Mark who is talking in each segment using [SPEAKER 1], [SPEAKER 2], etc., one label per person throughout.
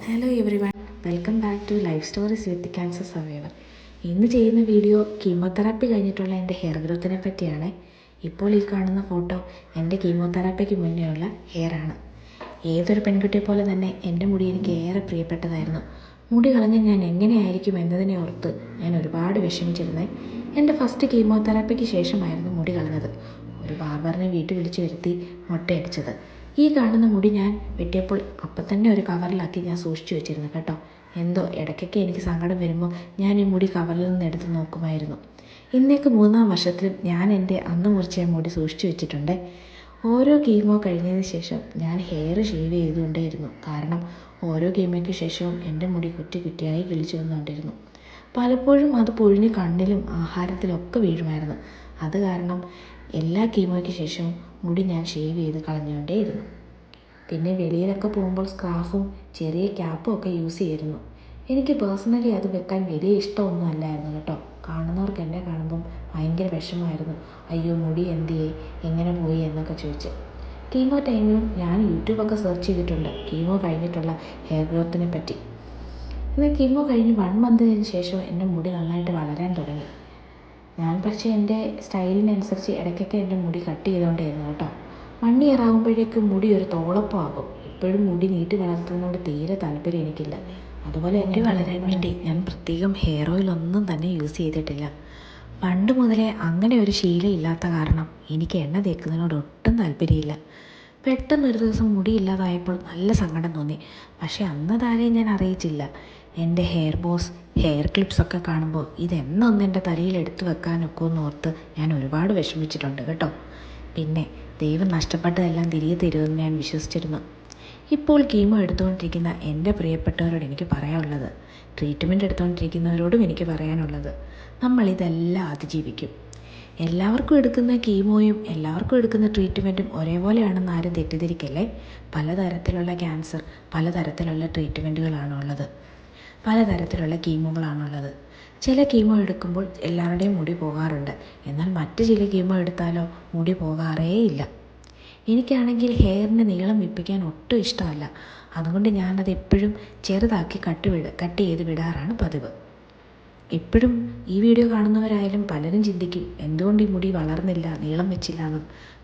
[SPEAKER 1] Hello everyone welcome back to life stories with cancer survivor ഇന്ന് ചെയ്യുന്ന video chemotherapy കഴിഞ്ഞിട്ടുള്ള എന്റെ ഹെയർ ഗ്രോത്തിനെ പറ്റിയാണ്. ഇപ്പോൾ ഈ കാണുന്ന ഫോട്ടോ എന്റെ കീമോതെറാപ്പിക്ക് മുന്നേ ഉള്ള ഹെയർ ആണ്. ഏതൊരു പെൺകുട്ടിയെ പോലെ തന്നെ എന്റെ മുടി എനിക്ക് ഏറെ പ്രിയപ്പെട്ടതായിരുന്നു. മുടി കളഞ്ഞ് ഞാൻ എങ്ങനെയായിരിക്കും എന്നതിനെ ഓർത്ത് ഞാൻ ഒരുപാട് വിഷമിച്ചിരുന്നേ. എന്റെ ഫസ്റ്റ് കീമോതെറാപ്പിക്ക് ശേഷമായിരുന്നു മുടി കളഞ്ഞത്. ഒരു ബാർബറിനെ വീട്ടിൽ വിളിച്ചു വരുത്തി മുട്ടയടിച്ചത്. ഈ കാണുന്ന മുടി ഞാൻ വെട്ടിയപ്പോൾ അപ്പം തന്നെ ഒരു കവറിലാക്കി ഞാൻ സൂക്ഷിച്ചു വെച്ചിരുന്നു കേട്ടോ. എന്തോ ഇടയ്ക്കൊക്കെ എനിക്ക് സങ്കടം വരുമ്പോൾ ഞാൻ ഈ മുടി കവറിൽ നിന്ന് എടുത്ത് നോക്കുമായിരുന്നു. ഇന്നേക്ക് മൂന്നാം വർഷത്തിലും ഞാൻ എന്റെ അന്ന് മുറിച്ച മുടി സൂക്ഷിച്ചു വെച്ചിട്ടുണ്ട്. ഓരോ ഗെയിമോ കഴിഞ്ഞതിന് ശേഷം ഞാൻ ഹെയർ ഷേവ് ചെയ്തുകൊണ്ടേയിരുന്നു. കാരണം ഓരോ കീമോയ്ക്ക് ശേഷവും എന്റെ മുടി കുറ്റി കുറ്റിയായി കിളിച്ചു വന്നുകൊണ്ടിരുന്നു പലപ്പോഴും അത് പൊഴിഞ്ഞ് കണ്ണിലും ആഹാരത്തിലൊക്കെ വീഴുമായിരുന്നു. അത് കാരണം എല്ലാ കീമോയ്ക്ക് ശേഷവും മുടി ഞാൻ ഷേവ് ചെയ്ത് കളഞ്ഞുകൊണ്ടേയിരുന്നു. പിന്നെ വെളിയിലൊക്കെ പോകുമ്പോൾ സ്കാർഫും ചെറിയ ക്യാപ്പും ഒക്കെ യൂസ് ചെയ്തിരുന്നു എനിക്ക് പേഴ്സണലി അത് വെക്കാൻ വലിയ ഇഷ്ടമൊന്നും അല്ലായിരുന്നു കേട്ടോ. കാണുന്നവർക്ക് എന്നെ കാണുമ്പം ഭയങ്കര വിഷമമായിരുന്നു. അയ്യോ മുടി എന്തിയേ എങ്ങനെ പോയി? എന്നൊക്കെ ചോദിച്ച്. കീമോ ടൈമിലും ഞാൻ യൂട്യൂബൊക്കെ സെർച്ച് ചെയ്തിട്ടുണ്ട്. കീമോ കഴിഞ്ഞിട്ടുള്ള ഹെയർ ഗ്രോത്തിനെ പറ്റി. എന്നാൽ കീമോ കഴിഞ്ഞ് വൺ മന്തിന് ശേഷം എന്റെ മുടി നന്നായിട്ട് വളരാൻ തുടങ്ങി. ഞാൻ പക്ഷേ എന്റെ സ്റ്റൈലിനനുസരിച്ച് ഇടയ്ക്കൊക്കെ എന്റെ മുടി കട്ട് ചെയ്തുകൊണ്ടിരുന്നു കേട്ടോ. വൺ ഇയർ ആകുമ്പോഴേക്കും മുടി ഒരു തോളപ്പാകും. ഇപ്പോഴും മുടി നീട്ടി വളർത്തുന്നതിനോട് തീരെ താല്പര്യം എനിക്കില്ല. അതുപോലെ മുടി വളരാൻ വേണ്ടി ഞാൻ പ്രത്യേകം ഹെയർ ഓയിൽ ഒന്നും തന്നെ യൂസ് ചെയ്തിട്ടില്ല. പണ്ട് മുതലേ അങ്ങനെ ഒരു ശീലം ഇല്ലാത്ത കാരണം എനിക്ക് എണ്ണ തേക്കുന്നതിനോട് ഒട്ടും താല്പര്യമില്ല. പെട്ടെന്നൊരു ദിവസം മുടി ഇല്ലാതായപ്പോൾ നല്ല സങ്കടം തോന്നി. പക്ഷേ അന്നതാരെയും ഞാൻ അറിയിച്ചില്ല. എന്റെ ഹെയർ ബോസ് ഹെയർ ക്ലിപ്സൊക്കെ കാണുമ്പോൾ ഇതെന്നൊന്ന് എന്റെ തലയിൽ എടുത്തു വെക്കാനൊക്കെ എന്ന് ഓർത്ത് ഞാൻ ഒരുപാട് വിഷമിച്ചിട്ടുണ്ട് കേട്ടോ. പിന്നെ ദൈവം നഷ്ടപ്പെട്ടതെല്ലാം തിരികെ തരുമെന്ന് ഞാൻ വിശ്വസിച്ചിരുന്നു. ഇപ്പോൾ കീമോ എടുത്തുകൊണ്ടിരിക്കുന്ന എന്റെ പ്രിയപ്പെട്ടവരോട് എനിക്ക് പറയാനുള്ളത് ട്രീറ്റ്മെന്റ് എടുത്തുകൊണ്ടിരിക്കുന്നവരോടും എനിക്ക് പറയാനുള്ളത് നമ്മളിതെല്ലാം അതിജീവിക്കും. എല്ലാവർക്കും എടുക്കുന്ന കീമോയും എല്ലാവർക്കും എടുക്കുന്ന ട്രീറ്റ്മെന്റും ഒരേപോലെയാണെന്ന് ആരും തെറ്റിദ്ധരിക്കല്ലേ? പലതരത്തിലുള്ള ക്യാൻസർ പലതരത്തിലുള്ള ട്രീറ്റ്മെന്റുകളാണുള്ളത് പലതരത്തിലുള്ള കീമോകളാണുള്ളത്. ചില കീമോ എടുക്കുമ്പോൾ എല്ലാവരുടെയും മുടി പോകാറുണ്ട്. എന്നാൽ മറ്റു ചില കീമോ എടുത്താലോ മുടി പോകാറേ ഇല്ല എനിക്കാണെങ്കിൽ ഹെയറിന്റെ നീളം വിപ്പിക്കാൻ ഒട്ടും ഇഷ്ടമല്ല. അതുകൊണ്ട് ഞാനത് എപ്പോഴും ചെറുതാക്കി കട്ട് കട്ട് ചെയ്ത് വിടാറാണ് പതിവ്. എപ്പോഴും ഈ വീഡിയോ കാണുന്നവരായാലും പലരും ചിന്തിക്കും എന്തുകൊണ്ട് ഈ മുടി വളർന്നില്ല നീളം വെച്ചില്ല എന്ന്.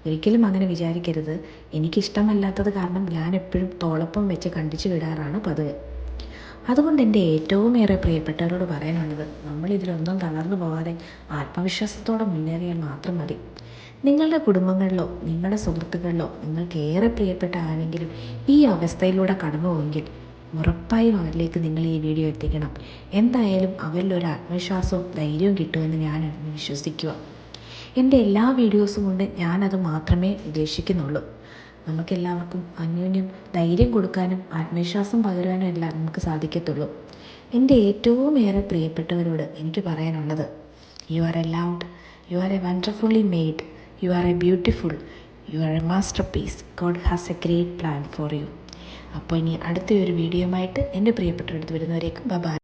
[SPEAKER 1] ഒരിക്കലും അങ്ങനെ വിചാരിക്കരുത്. എനിക്കിഷ്ടമല്ലാത്തത് കാരണം ഞാൻ എപ്പോഴും തോളപ്പം വെച്ച് കണ്ടിച്ച് വിടാറാണ് പതിവ്. അതുകൊണ്ട് എന്റെ ഏറ്റവും ഏറെ പ്രിയപ്പെട്ടവരോട് പറയാനുള്ളത് നമ്മൾ ഇതിലൊന്നും തളർന്നു പോകാതെ ആത്മവിശ്വാസത്തോടെ മുന്നേറിയാൽ മാത്രം മതി. നിങ്ങളുടെ കുടുംബങ്ങളിലോ നിങ്ങളുടെ സുഹൃത്തുക്കളിലോ നിങ്ങൾക്ക് ഏറെ പ്രിയപ്പെട്ട ആരെങ്കിലും ഈ അവസ്ഥയിലൂടെ കടന്നു പോകുമെങ്കിൽ ഉറപ്പായും അവരിലേക്ക് നിങ്ങൾ ഈ വീഡിയോ എത്തിക്കണം. എന്തായാലും അവരിൽ ഒരു ആത്മവിശ്വാസവും ധൈര്യവും കിട്ടുമെന്ന് ഞാൻ വിശ്വസിക്കുക. എന്റെ എല്ലാ വീഡിയോസും കൊണ്ട് ഞാനത് മാത്രമേ ഉദ്ദേശിക്കുന്നുള്ളൂ. നമുക്കെല്ലാവർക്കും അന്യോന്യം ധൈര്യം കൊടുക്കാനും ആത്മവിശ്വാസം പകരുവാനും എല്ലാം നമുക്ക് സാധിക്കത്തുള്ളൂ. എന്റെ ഏറ്റവും ഏറെ പ്രിയപ്പെട്ടവരോട് എനിക്ക് പറയാനുള്ളത് you are a loved you are a wonderfully made you are a beautiful you are a masterpiece God has a great plan for you അപ്പോൾ ഇനി അടുത്ത ഒരു ആയിട്ട് എന്റെ പ്രിയപ്പെട്ടവരടുത്ത് വരുന്നവരേക്കും ബൈ